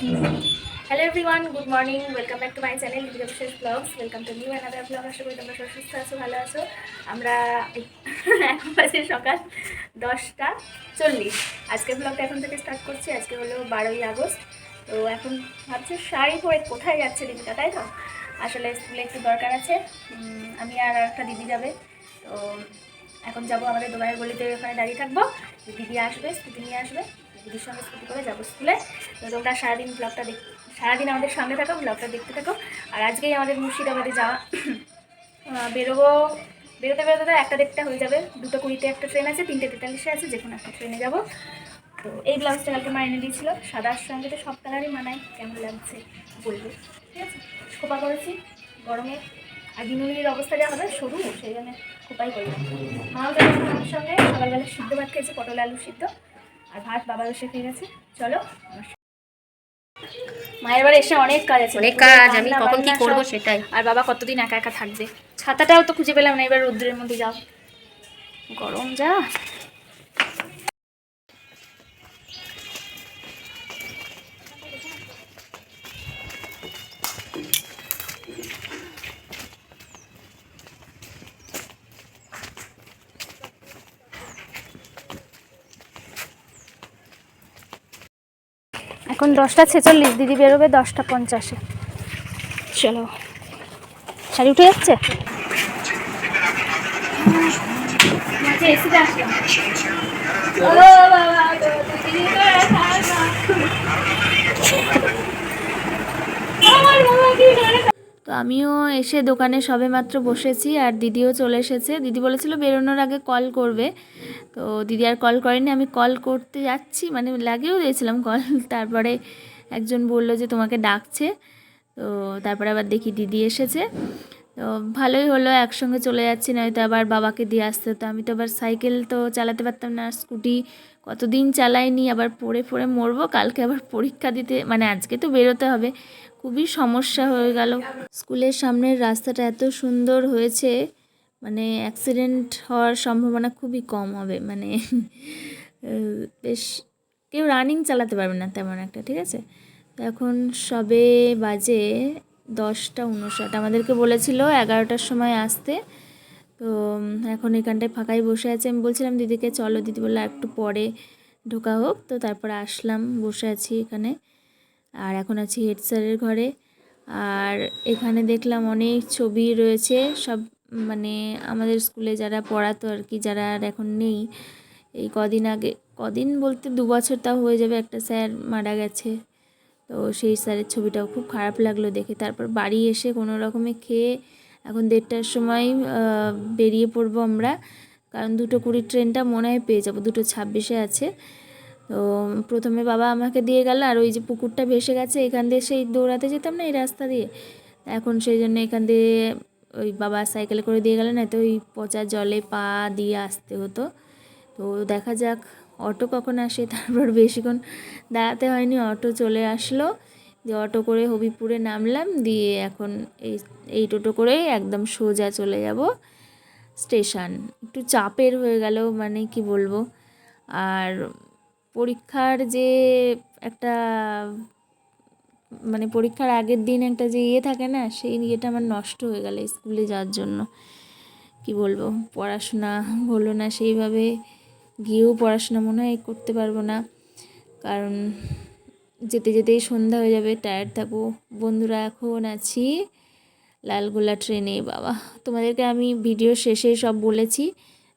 Hello everyone good morning welcome back to my channel Bishesh vlogs welcome to new another vlog আশা করি তোমরা সুস্থ আছো, ভালো আছো। আমরা এখন বাজে সকাল দশটা চল্লিশ। আজকের ব্লগটা এখন থেকে স্টার্ট করছি। আজকে হলো বারোই আগস্ট। তো এখন ভাবছি শাড়ি পরে কোথায় যাচ্ছে দীপিকা, তাই তো? আসলে স্কুলে একটু দরকার আছে। আমি আর একটা দিদি যাবে। তো এখন যাব আমাদের দোকানের গলিতে, ওখানে দাঁড়িয়ে থাকব। দিদি আসবে, স্কুটি নিয়ে আসবে। দিদির সঙ্গে স্কুটি করে যাব স্কুলে। তো তোমরা সারাদিন ব্লগটা দেখ সারাদিন আমাদের সঙ্গে থাকো ব্লগটা দেখতে থাকো। আর আজকেই আমাদের মুর্শিদাবাদে যাওয়া। বেরোবো বেরোতে বেরোতে তো একটা দেড়টা হয়ে যাবে। দুটো কুড়িতে একটা ট্রেন আছে, তিনটে তেতাল্লিশে আছে, যে কোনো একটা ট্রেনে যাব। তো এই ব্লাউজটা কালকে মা এনে দিয়েছিল। সাদার সঙ্গে তো সব কালারই মানায়, কেমন লাগছে বলব। ঠিক আছে? খোপা করেছি, গরমে। আর বিনুনির অবস্থা যা হবে, সরু, সেই জন্য খোপাই করি মাও যাবে আমার সঙ্গে। সকালবেলা সিদ্ধ ভাত খেয়েছে, পটল আলু সিদ্ধ। আর ভাত বাবা এসে খেয়ে গেছে চলো মায়ের বাড়ি এসে অনেক কাজ আছে। অনেক কাজ আমি কখন কি করব সেটাই। আর বাবা কতদিন একা একা থাকবে? ছাতাটাও তো খুঁজে পেলাম না এবার রোদ্রের মধ্যে যাও। গরম যা। এখন দশটা ছেচল্লিশ দিদি বেরোবে দশটা পঞ্চাশে। চলো। শাড়ি উঠে যাচ্ছে? আমিও এসে দোকানে সবে মাত্র বসেছি আর দিদিও চলে এসেছে। দিদি বলেছিল বেরোনোর আগে কল করবে। তো দিদি আর কল করেনি, আমি কল করতে যাচ্ছি মানে লাগিয়েও দিয়েছিলাম কল তারপরে একজন বলল যে তোমাকে ডাকছে। তো তারপরে আবার দেখি দিদি এসেছে। তো ভালোই হলো, একসঙ্গে চলে যাচ্ছি, নয়তো আবার বাবাকে দিয়ে আসতে হতো। আমি তো আবার সাইকেল তো চালাতে পারতাম না, স্কুটি কতদিন চালাইনি, আবার পড়ে পড়ে মরবো, কালকে আবার পরীক্ষা দিতে মানে আজকে তো বেরোতে হবে। খুবই সমস্যা হয়ে গেল। স্কুলের সামনের রাস্তাটা এত সুন্দর হয়েছে মানে অ্যাক্সিডেন্ট হওয়ার সম্ভাবনা খুবই কম হবে মানে বেশ, কেউ রানিং চালাতে পারবে না তেমন একটা, ঠিক আছে? তো এখন সবে বাজে দশটা উনষাট, আমাদেরকে বলেছিল এগারোটার সময় আসতে। তো এখন এখানটায় ফাঁকাই বসে আছে। আমি বলছিলাম, দিদিকে চলো। দিদি বলল একটু পরে ঢোকা হোক। তো তারপরে আসলাম, বসে আছি এখানে। আর এখন আছি হেড স্যারের ঘরে। আর এখানে দেখলাম অনেক ছবি রয়েছে, সব মানে আমাদের স্কুলে যারা পড়াতো আর কি, যারা আর এখন নেই, এই কদিন আগে, কদিন বলতে দু বছর তাও হয়ে যাবে একটা স্যার মারা গেছে। তো সেই স্যারের ছবিটাও খুব খারাপ লাগল দেখে। তারপর বাড়ি এসে কোনো রকমে খেয়ে এখন দেড়টার সময় বেরিয়ে পড়ব আমরা। কারণ দুটো কুড়ির ট্রেনটা মনে হয় পেয়ে যাব, দুটো ছাব্বিশে আছে। তো প্রথমে বাবা আমাকে দিয়ে গেল আর ওই যে পুকুরটা ভেসে গেছে, এখান দিয়ে সেই দৌড়াতে যেতাম না এই রাস্তা দিয়ে। এখন সেই জন্য এখান দিয়ে ওই বাবা সাইকেলে করে দিয়ে গেলেন না তো ওই পচা জলে পা দিয়ে আসতে হতো। তো দেখা যাক, অটো কখন আসে, তারপর বেশিক্ষণ দাঁড়াতে হয়নি, অটো চলে আসলো। দিয়ে অটো করে হবিপুরে নামলাম, দিয়ে এখন এই এই টোটো করে একদম সোজা চলে যাব স্টেশন। একটু চাপের হয়ে গেল মানে কি বলব, আর পরীক্ষার যে একটা মানে পরীক্ষার আগের দিন একটা যে ইয়ে থাকে না, সেই ইয়েটা আমার নষ্ট হয়ে গেল স্কুলে যাওয়ার জন্য। কি বলব? পড়াশোনা হলো না সেইভাবে, গিয়েও পড়াশোনা মনে হয় করতে পারব না। কারণ যেতে যেতেই সন্ধ্যা হয়ে যাবে টায়ার্ড থাকব। বন্ধুরা, এখন আছি লালগোলা ট্রেনে বাবা। তোমাদেরকে আমি ভিডিও শেষে সব বলেছি।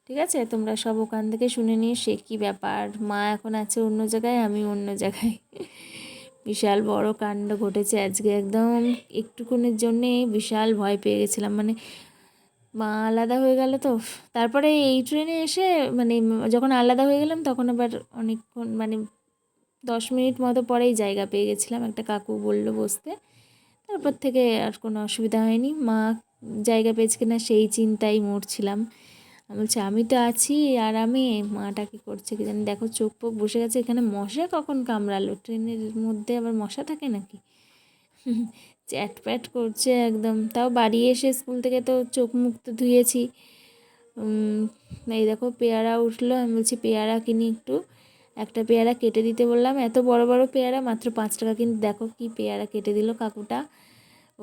ঠিক আছে? তোমরা সব ওখান থেকে শুনে নিয়ে সে কী ব্যাপার। মা এখন আছে অন্য জায়গায়, আমি অন্য জায়গায়। বিশাল বড় কাণ্ড ঘটেছে আজকে একদম। একটুক্ষণের জন্যে বিশাল ভয় পেয়ে গেছিলাম। মানে মা আলাদা হয়ে গেল তো। তারপরে এই ট্রেনে এসে মানে যখন আলাদা হয়ে গেলাম তখন আবার অনেকক্ষণ মানে দশ মিনিট মতো পরেই জায়গা পেয়ে গেছিলাম। একটা কাকু বলল বসতে। তারপর থেকে আর কোনো অসুবিধা হয়নি। মা জায়গা পেয়েছে কিনা সেই চিন্তাই মরছিলাম। বলছি, আমি তো আছি আর আমি মাটা কি করছে কি জানি দেখো চোখ পোক বসে গেছে, এখানে মশা কখন কামড়ালো? ট্রেনের মধ্যে আবার মশা থাকে নাকি? চ্যাট প্যাট করছে একদম। তাও বাড়ি এসে স্কুল থেকে তো চোখ মুখ তো ধুয়েছি। এই দেখো পেয়ারা উঠল, আমি বলছি, পেয়ারা কিনি একটু। একটা পেয়ারা কেটে দিতে বললাম, এত বড় বড় পেয়ারা, মাত্র পাঁচ টাকা। কিন্তু দেখো কি পেয়ারা কেটে দিল কাকুটা।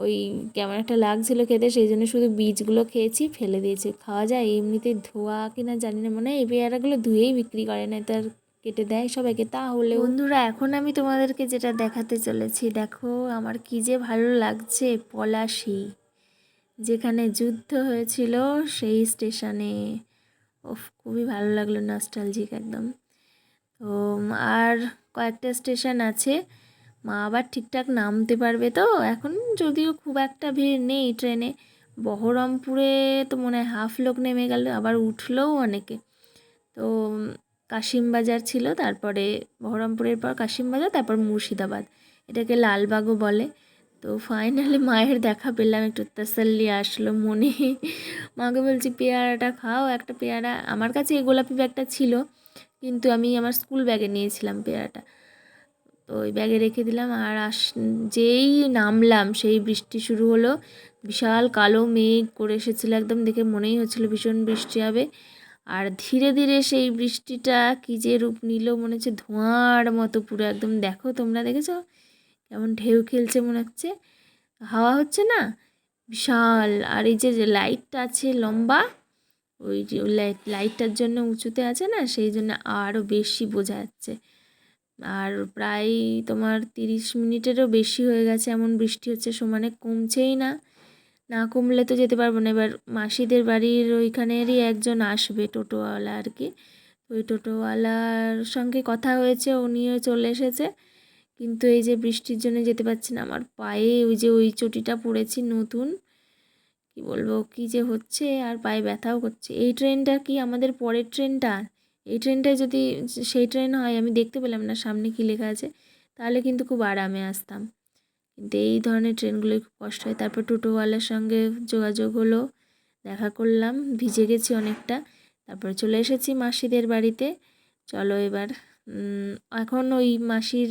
ওই কেমন একটা লাগছিল খেতে, সেই জন্য শুধু বীজগুলো খেয়েছি, ফেলে দিয়েছি। খাওয়া যায়, এমনিতে ধোয়া কিনা জানি না, মনে হয় এই পেয়ারাগুলো ধুয়েই বিক্রি করে না তার কেটে দেয় সবাইকে। তাহলে বন্ধুরা, এখন আমি তোমাদেরকে যেটা দেখাতে চলেছি, দেখো আমার কি যে ভালো লাগছে, পলাশি। যেখানে যুদ্ধ হয়েছিল, সেই স্টেশনে। ওফ, খুবই ভালো লাগল নস্টালজিক একদম। তো আর কয়েকটা স্টেশন আছে। মা আবার ঠিকঠাক নামতে পারবে তো? এখন যদিও খুব একটা ভিড় নেই ট্রেনে। বহরমপুরে তো মনে হয় হাফ লোক নেমে গেল, আবার উঠলেও অনেকে। তো কাশিমবাজার ছিল, তারপরে বহরমপুরের পর কাশিমবাজার, তারপর মুর্শিদাবাদ। এটাকে লালবাগও বলে। তো ফাইনালি মায়ের দেখা পেলাম, একটু তাসাল্লি আসলো মনে। মাকে বলছি, পেয়ারাটা খাও, একটা পেয়ারা। আমার কাছে এই গোলাপি ব্যাগটা ছিল, কিন্তু আমি আমার স্কুল ব্যাগে নিয়েছিলাম পেয়ারাটা। তো ওই ব্যাগে রেখে দিলাম আর আস, যেই নামলাম সেই বৃষ্টি শুরু হলো। বিশাল কালো মেঘ করে এসেছিল একদম, দেখে মনেই হচ্ছিল ভীষণ বৃষ্টি হবে। আর ধীরে ধীরে সেই বৃষ্টিটা কী যে রূপ নিল, মনে হচ্ছে ধোঁয়ার মতো পুরো একদম। দেখো তোমরা দেখেছ? কেমন ঢেউ খেলছে মনে হচ্ছে। হাওয়া হচ্ছে না? বিশাল। আর এই যে লাইটটা আছে লম্বা, ওই যে লাইট লাইটটার জন্য উঁচুতে আছে না, সেই জন্য আরও বেশি বোঝা যাচ্ছে। আর প্রায় তোমার তিরিশ মিনিটেরও বেশি হয়ে গেছে, এমন বৃষ্টি হচ্ছে সমানে কমছেই না। না কমলে তো যেতে পারব না। এবার মাসিদের বাড়ির ওইখানেরই একজন আসবে টোটোওয়ালা আর কি। ওই টোটোওয়ালার সঙ্গে কথা হয়েছে, উনিও চলে এসেছে। কিন্তু এই যে বৃষ্টির জন্য যেতে পারছি না, আমার পায়ে ওই যে ওই চটিটা পড়েছি নতুন। কি বলব, কি যে হচ্ছে, আর পায়ে ব্যথাও করছে। এই ট্রেনটা কি আমাদের পরের ট্রেনটা? এই ট্রেনটায় যদি সেই ট্রেন হয়, আমি দেখতে পেলাম না, সামনে কি লেখা আছে, তাহলে কিন্তু খুব আরামে আসতাম। কিন্তু এই ধরনের ট্রেনগুলোই খুব কষ্ট হয়। তারপর টোটোওয়ালার সঙ্গে যোগাযোগ হলো, দেখা করলাম, ভিজে গেছি অনেকটা। তারপরে চলে এসেছি মাসিদের বাড়িতে। চলো এবার এখন ওই মাসির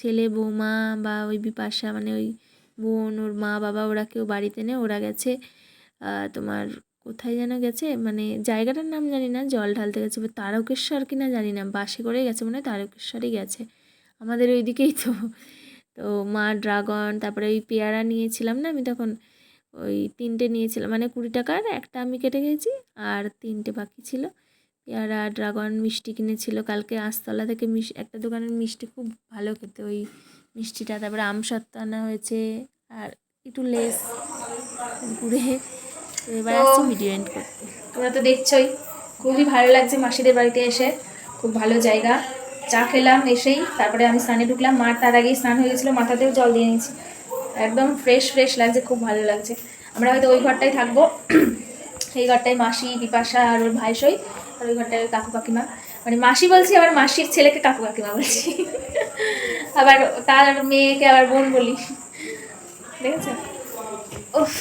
ছেলে, বৌমা বা ওই বিপাশা মানে ওই বোন, ওর মা, বাবা, ওরা কেউ বাড়িতে নেই, ওরা গেছে তোমার কোথায় যেন গেছে? মানে জায়গাটার নাম জানি না, জল ঢালতে গেছে বা তারকেশ্বর কি না জানি না, বাসে করেই গেছে মানে তারকেশ্বরই গেছে। আমাদের ওই দিকেই তো। তো মা ড্রাগন, তারপরে ওই পেয়ারা নিয়েছিলাম না আমি তখন, ওই তিনটে নিয়েছিলাম মানে কুড়ি টাকার, একটা আমি কেটে গেছি আর তিনটে বাকি ছিল। পেয়ারা, ড্রাগন, মিষ্টি কিনেছিল, কালকে আস্তলা থেকে মিশ, একটা দোকানের মিষ্টি খুব ভালো খেতে, ওই মিষ্টিটা, তারপরে আম আনা হয়েছে, আর একটু লেস ঘুরে তো এবার আসছি ভিডিও এন্ড করতে। তোমরা তো দেখছই খুবই ভালো লাগছে মাসিদের বাড়িতে এসে খুব ভালো জায়গা। চা খেলাম এসেই তারপরে আমি স্নানে ঢুকলাম। মার তার আগেই স্নান হয়ে গেছিল মাথাতেও জল দিয়ে নিয়েছি। একদম ফ্রেশ ফ্রেশ লাগছে খুব ভালো লাগছে। আমরা হয়তো ওই ঘরটাই থাকব। এই ঘরটায় মাসি বিপাশা আর ওর ভাই সই আর ওই ঘরটায় কাকু কাকিমা। মানে মাসি বলছি আবার মাসির ছেলেকে কাকু কাকিমা বলছি। আবার তার মেয়েকে আবার বোন বলি। দেখেছ? উফ।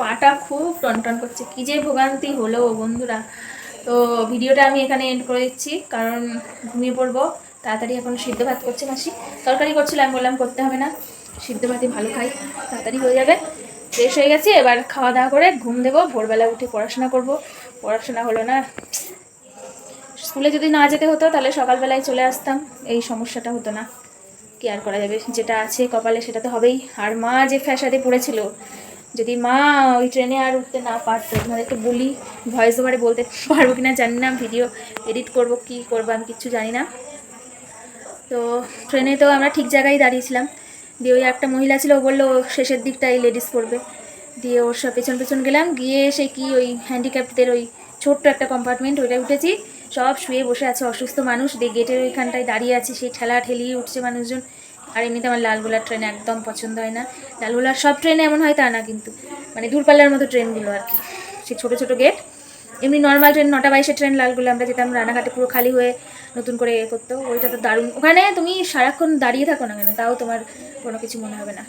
পাটা খুব টনটন করছে। কী যে ভোগান্তি হলো বন্ধুরা। তো ভিডিওটা আমি এখানে এন্ড করে দিচ্ছি, কারণ ঘুমিয়ে পড়ব। তাড়াতাড়ি এখন সিদ্ধ ভাত করছে মাসি। তরকারি করছিল, আমি বললাম করতে হবে না। সিদ্ধ ভাতই ভালো খাই, তাড়াতাড়ি হয়ে যাবে। ফ্রেশ হয়ে গেছি, এবার খাওয়া দাওয়া করে ঘুম দেবো। ভোরবেলা উঠে পড়াশোনা করব। পড়াশোনা হলো না। স্কুলে যদি না যেতে হতো, তাহলে সকালবেলায় চলে আসতাম। এই সমস্যাটা হতো না। কি আর করা যাবে? যেটা আছে কপালে সেটা তো হবেই। আর মা যে ফ্যাসাদে পড়েছিল যদি মা ওই ট্রেনে আর উঠতে না পারতো, তোমাদেরকে বলি ভয়েস ওভারে বলতে পারব কি না জানি না ভিডিও এডিট করব, কি করব, আমি কিচ্ছু জানি না। তো ট্রেনে তো আমরা ঠিক জায়গায় দাঁড়িয়েছিলাম। দিয়ে ওই একটা মহিলা ছিল, ও বলল শেষের দিকটাই লেডিস করবে দিয়ে ওর সব পেছন পেছন গেলাম, গিয়ে সে কি ওই হ্যান্ডিক্যাপ্টদের ওই ছোট্ট একটা কম্পার্টমেন্ট ওইটায় উঠেছি। সব শুয়ে বসে আছে অসুস্থ মানুষ, দিয়ে গেটের ওইখানটায় দাঁড়িয়ে আছে, সেই ঠেলা ঠেলিয়ে উঠছে মানুষজন। আর এমনিতে আমার লালগোলার ট্রেন একদম পছন্দ হয় না। লালগোলার সব ট্রেনে এমন হয় তা না কিন্তু। মানে দূরপাল্লার মতো ট্রেনগুলো আর কি। সে ছোটো ছোটো গেট এমনি নর্মাল ট্রেন নটা বাইশের ট্রেন লালগুলো, আমরা যেতাম রানাঘাটে পুরো খালি হয়ে নতুন করে এ করতো। ওইটা তো দারুণ। ওখানে তুমি সারাক্ষণ দাঁড়িয়ে থাকো না কেন? তাও তোমার কোনো কিছু মনে হবে না।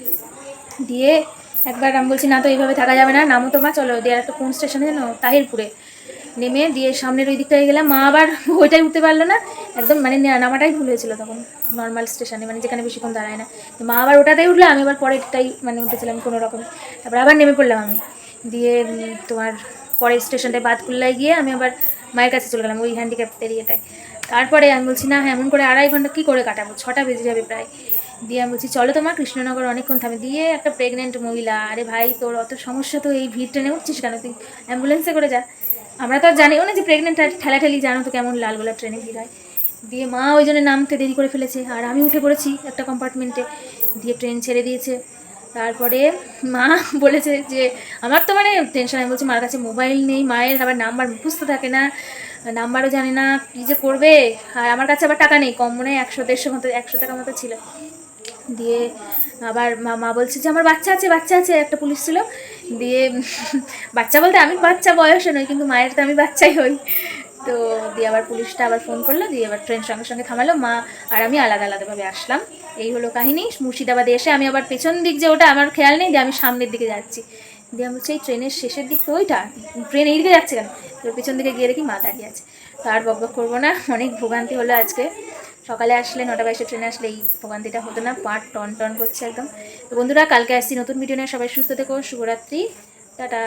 দিয়ে একবার, আমি বলছি, না তো এইভাবে থাকা যাবে না। নামো তোমা চলো। দিয়ে একটা কোন স্টেশনে জানো? তাহিরপুরে। নেমে দিয়ে সামনের ওই দিকটায় গেলাম। মা আবার ওইটাই উঠতে পারল না। একদম মানে নামাটাই ভুল হয়েছিল তখন নর্মাল স্টেশনে মানে যেখানে বেশিক্ষণ দাঁড়ায় না। মা আবার ওটাতেই উঠল, আমি আবার পরেরটাই মানে উঠেছিলাম কোনো রকম। তারপর আবার নেমে পড়লাম আমি। দিয়ে তোমার পরের স্টেশনটায় বাদ বাদকুল্লায় গিয়ে আমি আবার মায়ের কাছে চলে গেলাম ওই হ্যান্ডিক্যাপ এরিয়াটায়। তারপরে আমি বলছি, না হ্যাঁ এমন করে আড়াই ঘণ্টা কী করে কাটাবো? ছটা বেজে যাবে প্রায়। দিয়ে আমি বলছি, চলো তোমার কৃষ্ণনগর অনেকক্ষণ থামে। দিয়ে একটা প্রেগনেন্ট মহিলা, আরে ভাই, তোর অত সমস্যা, তো এই ভিড় ট্রেনে উঠছিস কেন? তুই অ্যাম্বুলেন্সে করে যা। আমরা তো জানিও না যে প্রেগনেন্ট ঠেলাঠেলি জানো তো কেমন লালগোলা ট্রেনে ভিড় হয়। দিয়ে মা ওই জন্য নামতে দেরি করে ফেলেছে। আর আমি উঠে পড়েছি একটা কম্পার্টমেন্টে দিয়ে ট্রেন ছেড়ে দিয়েছে। তারপরে মা বলেছে যে, আমার তো মানে টেনশন আমি বলছি, মার কাছে মোবাইল নেই, মায়ের আবার নাম্বার মুখস্থ থাকে না নাম্বারও জানে না, কী যে করবে? আর আমার কাছে আবার টাকা নেই, কম মনে হয় একশো, দেড়শো মতো, একশো টাকা মতো ছিল। দিয়ে আবার মা বলছে যে, আমার বাচ্চা আছে বাচ্চা আছে। একটা পুলিশ ছিল। দিয়ে বাচ্চা বলতে আমি বাচ্চা, বয়সে নই কিন্তু মায়ের তো আমি বাচ্চাই হই। তো দিয়ে আবার পুলিশটা আবার ফোন করল, দিয়ে আবার ট্রেন সঙ্গে সঙ্গে থামালো। মা আর আমি আলাদা আলাদাভাবে আসলাম। এই হলো কাহিনী। মুর্শিদাবাদে এসে আমি আবার পেছন দিক যে, ওটা আমার খেয়াল নেই। দিয়ে আমি সামনের দিকে যাচ্ছি। দিয়ে আমি বলছি, এই ট্রেনের শেষের দিক তো ওইটা? ট্রেন এই দিকে যাচ্ছে কেন? তো পেছন দিকে গিয়ে দেখি মা দাঁড়িয়ে আছে। তো আর বক বক করব না। অনেক ভোগান্তি হলো আজকে। সকালে আসলে নটা বাইশে ট্রেনে আসলে এই ভোগান্তিটা হতো না পাট টন টন করছে একদম। তো বন্ধুরা, কালকে আসছি নতুন ভিডিও নিয়ে। সবাই সুস্থ থেকো, শুভরাত্রি, টাটা।